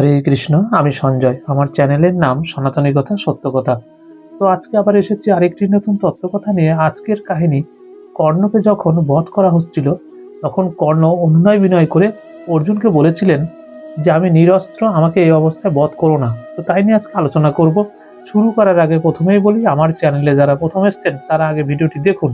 হরে কৃষ্ণ, আমি সঞ্জয়। আমার চ্যানেলের নাম সনাতনী কথা, সত্য কথা। তো আজকে আবার এসেছি আরেকটি নতুন তত্ত্বকথা নিয়ে। আজকের কাহিনী, কর্ণকে যখন বধ করা হচ্ছিল, তখন কর্ণ অনুনয় বিনয় করে অর্জুনকে বলেছিলেন যে, আমি নিরস্ত্র, আমাকে এই অবস্থায় বধ করো না। তো তাই নিয়ে আজকে আলোচনা করব। শুরু করার আগে প্রথমেই বলি, আমার চ্যানেলে যারা প্রথম এসছেন, তারা আগে ভিডিওটি দেখুন।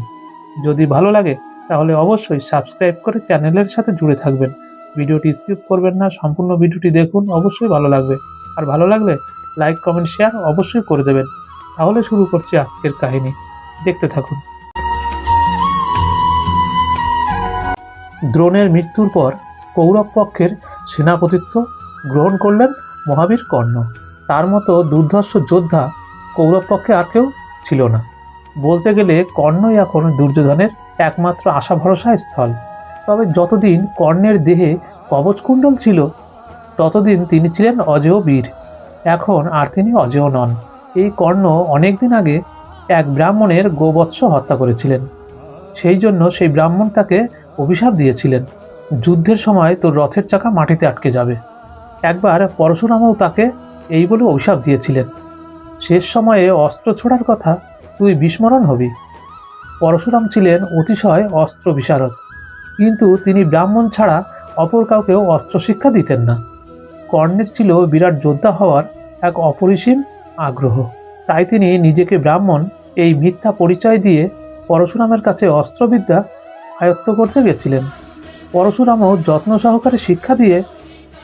যদি ভালো লাগে, তাহলে অবশ্যই সাবস্ক্রাইব করে চ্যানেলের সাথে জুড়ে থাকবেন। ভিডিওটি স্কিপ করবেন না, সম্পূর্ণ ভিডিওটি দেখুন, অবশ্যই ভালো লাগবে। আর ভালো লাগলে লাইক, কমেন্ট, শেয়ার অবশ্যই করে দেবেন। তাহলে শুরু করছি আজকের কাহিনী। দেখতে থাকুন। দ্রোণের মৃত্যুর পর কৌরব পক্ষের সেনাপতিত্ব গ্রহণ করলেন মহাবীর কর্ণ। তার মতো দুর্ধর্ষ যোদ্ধা কৌরব পক্ষে আর কেউ ছিল না। বলতে গেলে কর্ণই এখন দুর্যোধনের একমাত্র আশা ভরসা স্থল তবে যতদিন কর্ণের দেহে কবচকুণ্ডল ছিল। ততদিন তিনি ছিলেন অজেয় বীর। এখন আর তিনি অজেয় নন। এই কর্ণ অনেকদিন আগে এক ব্রাহ্মণের গোবৎস হত্যা করেছিলেন। সেই জন্য সেই ব্রাহ্মণ তাকে অভিশাপ দিয়েছিলেন। যুদ্ধের সময় তোর রথের চাকা মাটিতে আটকে যাবে। একবার পরশুরামও তাকে এই বলে অভিশাপ দিয়েছিলেন। শেষ সময়ে অস্ত্র ছোড়ার কথা তুই বিস্মরণ হবি। পরশুরাম ছিলেন অতিশয় অস্ত্র বিশারদ। কিন্তু তিনি ব্রাহ্মণ ছাড়া অপর কাউকেও অস্ত্র শিক্ষা দিতেন না। কর্ণের ছিল বিরাট যোদ্ধা হওয়ার এক অপরিসীম আগ্রহ। তাই তিনি নিজেকে ব্রাহ্মণ এই মিথ্যা পরিচয় দিয়ে পরশুরামের কাছে অস্ত্রবিদ্যা আয়ত্ত করতে গেছিলেন। পরশুরামও যত্ন সহকারে শিক্ষা দিয়ে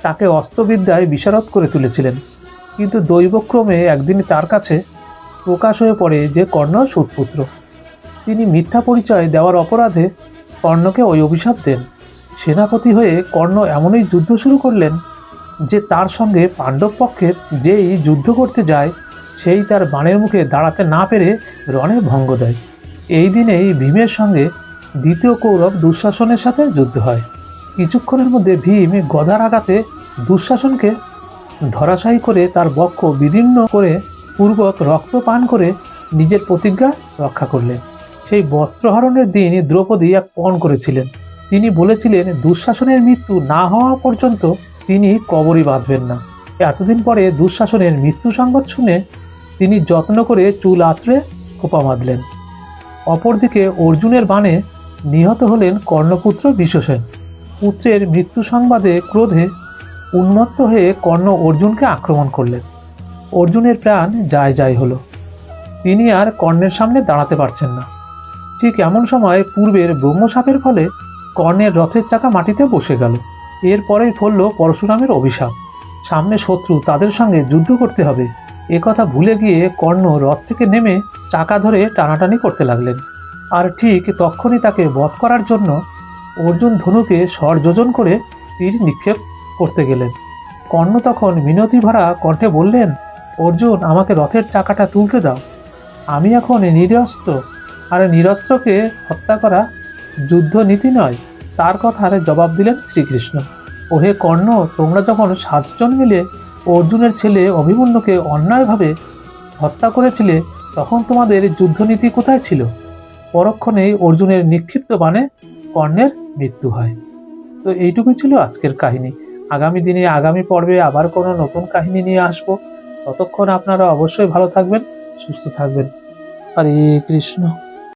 তাকে অস্ত্রবিদ্যায় বিশারদ করে তুলেছিলেন। কিন্তু দৈবক্রমে একদিন তার কাছে প্রকাশ হয়ে পড়ে যে কর্ণ সুৎপুত্র। তিনি মিথ্যা পরিচয় দেওয়ার অপরাধে কর্ণকে ওই অভিশাপ দেন। সেনাপতি হয়ে কর্ণ এমনই যুদ্ধ শুরু করলেন যে তার সঙ্গে পাণ্ডব পক্ষের যেই যুদ্ধ করতে যায়, সেই তার বাণের মুখে দাঁড়াতে না পেরে রণে ভঙ্গ দেয়। এই দিনেই ভীমের সঙ্গে দ্বিতীয় কৌরব দুঃশাসনের সাথে যুদ্ধ হয়। কিছুক্ষণের মধ্যে ভীম গদার আঘাতে দুঃশাসনকে ধরাশায়ী করে তার বক্ষ বিদীর্ণ করে পূর্বক রক্ত পান করে নিজের প্রতিজ্ঞা রক্ষা করলেন। সেই বস্ত্রহরণের দিন দ্রৌপদী এক পণ করেছিলেন। তিনি বলেছিলেন, দুঃশাসনের মৃত্যু না হওয়া পর্যন্ত তিনি কবরই বাঁধবেন না। এতদিন পরে দুঃশাসনের মৃত্যু সংবাদ শুনে তিনি যত্ন করে চুল আঁচড়ে খোপা বাঁধলেন। অপরদিকে অর্জুনের বাণে নিহত হলেন কর্ণপুত্র বিশ্বসেন। পুত্রের মৃত্যু সংবাদে ক্রোধে উন্মত্ত হয়ে কর্ণ অর্জুনকে আক্রমণ করলেন। অর্জুনের প্রাণ যায় যায় হলো। তিনি আর কর্ণের সামনে দাঁড়াতে পারছেন না। ঠিক এমন সময় পূর্বের ব্রহ্মসাপের ফলে কর্ণের রথের চাকা মাটিতে বসে গেল। এরপরেই ফলল পরশুরামের অভিশাপ। সামনে শত্রু তাদের সঙ্গে যুদ্ধ করতে হবে। কথা ভুলে গিয়ে কর্ণ রথ থেকে নেমে চাকা ধরে টানাটানি করতে লাগলেন। আর ঠিক তখনই তাকে বধ করার জন্য অর্জুন ধনুকে স্বর যোজন করে তীর নিক্ষেপ করতে গেলেন। কর্ণ তখন মিনতি ভরা কণ্ঠে বললেন, অর্জুন, আমাকে রথের চাকাটা তুলতে দাও। আমি এখন নিরস্ত্র। আর নিরস্ত্রকে হত্যা করা যুদ্ধ নীতি নয়, তার কথার জবাব দিলেন শ্রীকৃষ্ণ। ওহে কর্ণ, তোমরা যখন সাতজন মিলে অর্জুনের ছেলে অভিমন্যুকে অন্যায়ভাবে হত্যা করেছিলে, তখন তোমাদের যুদ্ধনীতি কোথায় ছিল? পরক্ষণেই অর্জুনের নিক্ষিপ্ত বাণে কর্ণের মৃত্যু হয়। তো এইটুকুই ছিল আজকের কাহিনী। আগামী দিনে, আগামী পর্বে আবার কোনো নতুন কাহিনী নিয়ে আসব। ততক্ষণ আপনারা অবশ্যই ভালো থাকবেন, সুস্থ থাকবেন। হরে কৃষ্ণ।